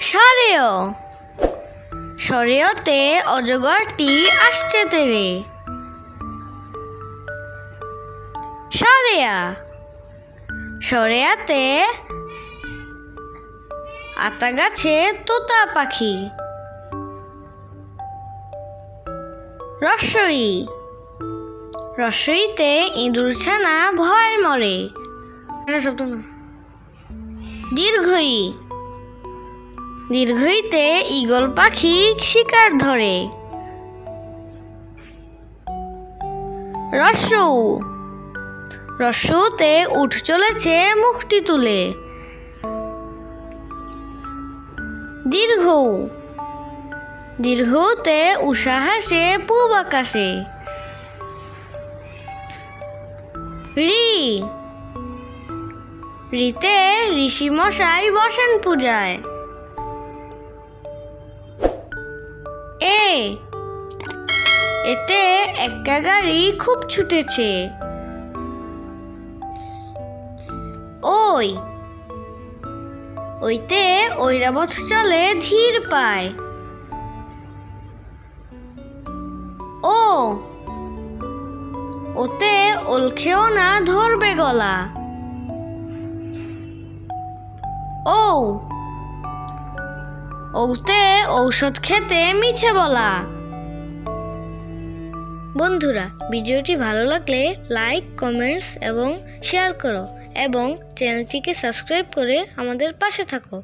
সরেও। সরেওতে অজগরটি আসছে তেরে। সরেয়া। সরেয়াতে আতা গাছে তোতা পাখি। রসই। রসইতে ইঁদুর ছানা ভয় মরে। শব্দ না। দীর্ঘই। দীর্ঘইতে ঈগল পাখি শিকার ধরে। রস্যৌ। রস্যৌতে উঠ চলেছে মুখটি তুলে। দীর্ঘ। দীর্ঘতে উষা হাসে পূব আকাশে। রি। রিতে ঋষি মশাই বসেন পূজায়। এ, এতে একটা গাড়ি খুব ছুটেছে। ওই, ওইতে ঐরাবত চলে ধীর পায়। ও, ওতে ওলখেও না ধরবে গলা। ও ওতে ঔষধ খেতে মিছে বলা। বন্ধুরা, ভিডিওটি ভালো লাগলে লাইক কমেন্টস এবং শেয়ার করো এবং চ্যানেলটিকে সাবস্ক্রাইব করে আমাদের পাশে থাকো।